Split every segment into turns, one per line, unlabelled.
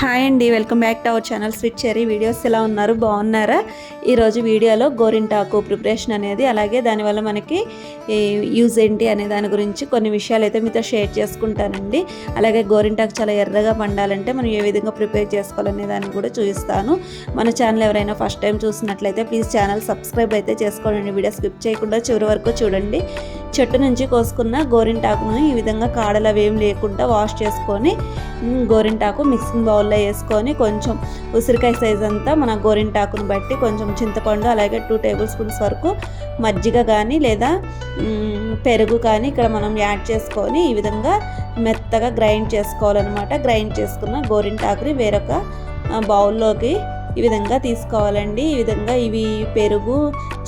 Hi అండి welcome back to our channel switch cherry videos ఎలా ఉన్నారు? బాగున్నారా? ఈరోజు వీడియోలో గోరింటాకు ప్రిపరేషన్ అనేది అలాగే దానివల్ల మనకి యూజ్ ఏంటి అనే దాని గురించి కొన్ని విషయాలు అయితే మీతో షేర్ చేసుకుంటానండి. అలాగే గోరింటాకు చాలా ఎర్రగా పండాలంటే మనం ఏ విధంగా ప్రిపేర్ చేసుకోవాలనే దాన్ని కూడా చూపిస్తాను. మన ఛానల్ ఎవరైనా ఫస్ట్ టైం చూసినట్లయితే ప్లీజ్ ఛానల్ సబ్స్క్రైబ్ అయితే చేసుకోండి. వీడియో స్కిప్ చేయకుండా చివరి వరకు చూడండి. చెట్టు నుంచి కోసుకున్న గోరింటాకును ఈ విధంగా కాడలు అవి ఏం లేకుండా వాష్ చేసుకొని గోరింటాకు మిక్సింగ్ బౌల్లో వేసుకొని కొంచెం ఉసిరికాయ సైజ్ అంతా మన గోరింటాకును బట్టి కొంచెం చింతపండు అలాగే టూ టేబుల్ స్పూన్స్ వరకు మజ్జిగ కానీ లేదా పెరుగు కానీ ఇక్కడ మనం యాడ్ చేసుకొని ఈ విధంగా మెత్తగా గ్రైండ్ చేసుకోవాలన్నమాట. గ్రైండ్ చేసుకున్న గోరింటాకుని వేరొక బౌల్లోకి ఈ విధంగా తీసుకోవాలండి. ఈ విధంగా ఇవి పెరుగు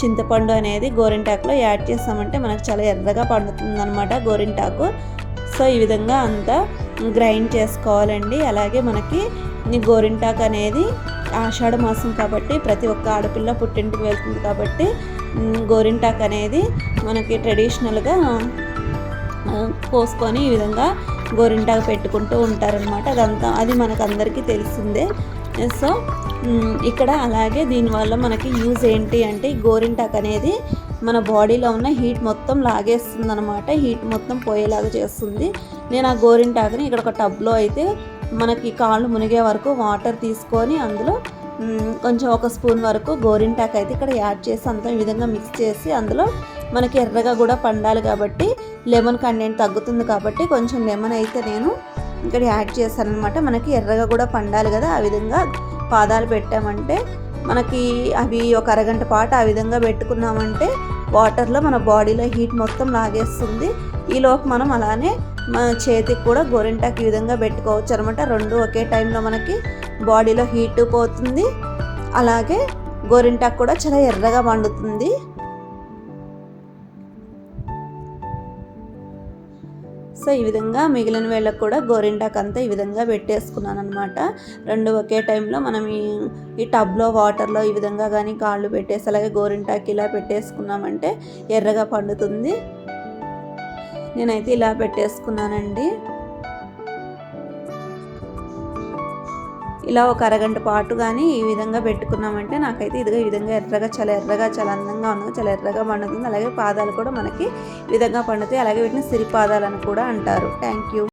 చింతపండు అనేది గోరింటాకులో యాడ్ చేస్తామంటే మనకు చాలా ఎర్రగా పండుతుంది అనమాట గోరింటాకు. సో ఈ విధంగా అంతా గ్రైండ్ చేసుకోవాలండి. అలాగే మనకి గోరింటాకు అనేది ఆషాఢ మాసం కాబట్టి ప్రతి ఒక్క ఆడపిల్ల పుట్టింటికి వెళ్తుంది కాబట్టి గోరింటాకు అనేది మనకి ట్రెడిషనల్గా కోసుకొని ఈ విధంగా గోరింటాకు పెట్టుకుంటూ ఉంటారనమాట అదంతా అది మనకు అందరికీ తెలిసిందే. సో ఇక్కడ అలాగే దీనివల్ల మనకి యూజ్ ఏంటి అంటే గోరింటాక్ గోరింటాకు అనేది మన బాడీలో ఉన్న హీట్ మొత్తం లాగేస్తుంది అనమాట హీట్ మొత్తం పోయేలాగా చేస్తుంది. నేను ఆ గోరింటాకుని ఇక్కడ ఒక టబ్లో అయితే మనకి కాళ్ళు మునిగే వరకు వాటర్ తీసుకొని అందులో కొంచెం ఒక స్పూన్ వరకు గోరింటాకు అయితే ఇక్కడ యాడ్ చేసి అంత ఈ విధంగా మిక్స్ చేసి అందులో మనకి ఎర్రగా కూడా పండాలి కాబట్టి లెమన్ కంటెంట్ తగ్గుతుంది కాబట్టి కొంచెం లెమన్ అయితే నేను ఇక్కడ యాడ్ చేశాను అనమాట మనకి ఎర్రగా కూడా పండాలి కదా. ఆ విధంగా పాదాలు పెట్టామంటే మనకి అవి ఒక అరగంట పాటు ఆ విధంగా పెట్టుకున్నామంటే వాటర్లో మన బాడీలో హీట్ మొత్తం లాగేస్తుంది. ఈలోపు మనం అలానే మన చేతికి కూడా గోరింటాకి ఈ విధంగా పెట్టుకోవచ్చు అనమాట రెండు ఒకే టైంలో మనకి బాడీలో హీట్ పోతుంది. అలాగే గోరింటాకు కూడా చాలా ఎర్రగా పండుతుంది. సో ఈ విధంగా మిగిలిన వేళ్ళకు కూడా గోరింటాకు అంతా ఈ విధంగా పెట్టేసుకున్నాను అనమాట రెండు ఒకే టైంలో మనం ఈ ఈ టబ్లో వాటర్లో ఈ విధంగా కానీ కాళ్ళు పెట్టేసి అలాగే గోరింటాకు ఇలా పెట్టేసుకున్నామంటే ఎర్రగా పండుతుంది. నేనైతే ఇలా పెట్టేసుకున్నానండి. ఇలా ఒక అరగంట పాటు కానీ ఈ విధంగా పెట్టుకున్నామంటే నాకైతే ఇదిగా ఈ విధంగా ఎర్రగా చాలా ఎర్రగా చాలా అందంగా ఉంది చాలా ఎర్రగా పండుతుంది. అలాగే పాదాలు కూడా మనకి ఈ విధంగా పండుతాయి. అలాగే వీటిని సిరి అని కూడా అంటారు. Thank you